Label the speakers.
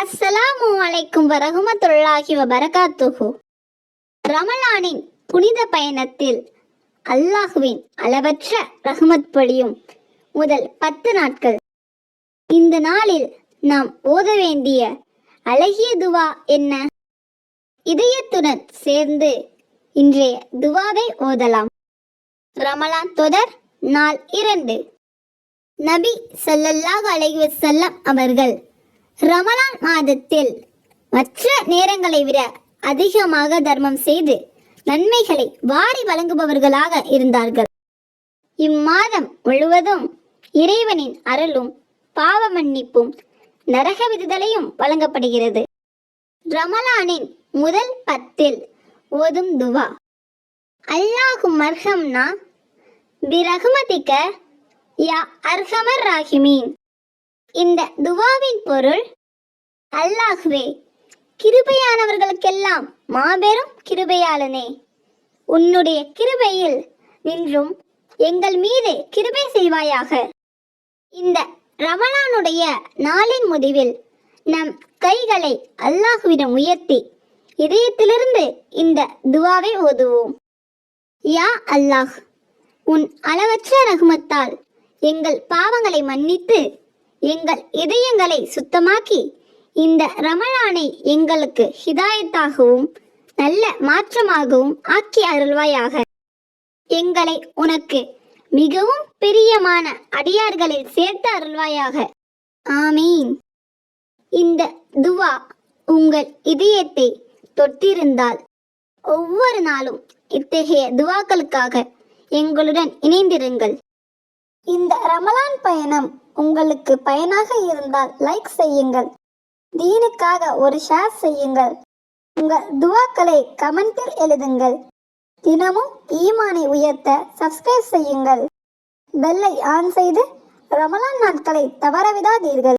Speaker 1: அஸ்ஸலாமு அலைக்கும் வரகுமத்துள்ளாஹி வபரகாத்துஹு. ரமலானின் புனித பயணத்தில் அல்லாஹுவின் அளவற்ற ரஹமத் பொழியும் முதல் பத்து நாட்கள். இந்த நாளில் நாம் ஓத வேண்டிய அழகிய துவா என்ன? இதயத்துடன் சேர்ந்து இன்றைய துவாவை ஓதலாம். ரமலான் தொடர் நாள் இரண்டு. நபி சல்லல்லாஹ் அலைவசல்லம் அவர்கள் ரமலான் மாதத்தில் மற்ற நேரங்களை விட அதிகமாக தர்மம் செய்து நன்மைகளை வாரி வழங்குபவர்களாக இருந்தார்கள். இம்மாதம் முழுவதும் இறைவனின் அருளும் பாவ மன்னிப்பும் நரக விடுதலையும் வழங்கப்படுகிறது. ரமலானின் முதல் பத்தில் ஓதும் துவா. அல்லாஹும் மர்ஹம்னா பிரஹ்மதிக்க யா அர்ஹமர் ராஹிமீன். இந்த துவாவின் பொருள் அல்லாஹ்வே கிருபையானவர்களுக்கெல்லாம் மாபெரும் கிருபையாளனே. உன்னுடைய கிருபையில் நின்றும் எங்கள் மீது கிருபை செய்வாயாக. இந்த ரமலானுடைய நாளின் முடிவில் நம் கைகளை அல்லாஹுவிடம் உயர்த்தி இதயத்திலிருந்து இந்த துவாவை ஓதுவோம். யா அல்லாஹ் உன் அளவற்ற ரகுமத்தால் எங்கள் பாவங்களை மன்னித்து எங்கள் இதயங்களை சுத்தமாக்கி இந்த ரமலானை எங்களுக்கு ஹிதாயத்தாகவும் நல்ல மாற்றமாகவும் ஆக்கி அருள்வாயாக. எங்களை உனக்கு மிகவும் பிரியமான அடியார்களில் சேர்த்து அருள்வாயாக. ஆமீன். இந்த துவா உங்கள் இதயத்தை தொட்டிருந்தால் ஒவ்வொரு நாளும் இத்தகைய துவாக்களுக்காக எங்களுடன் இணைந்திருங்கள். இந்த ரமலான் பயணம் உங்களுக்கு பயனாக இருந்தால் லைக் செய்யுங்கள். தீனுக்காக ஒரு ஷேர் செய்யுங்கள். உங்கள் துவாக்களை கமெண்டில் எழுதுங்கள். தினமும் ஈமானை உயர்த்த சப்ஸ்கிரைப் செய்யுங்கள். பெல்லை ஆன் செய்து ரமலான் நாட்களை தவறவிடாதீர்கள்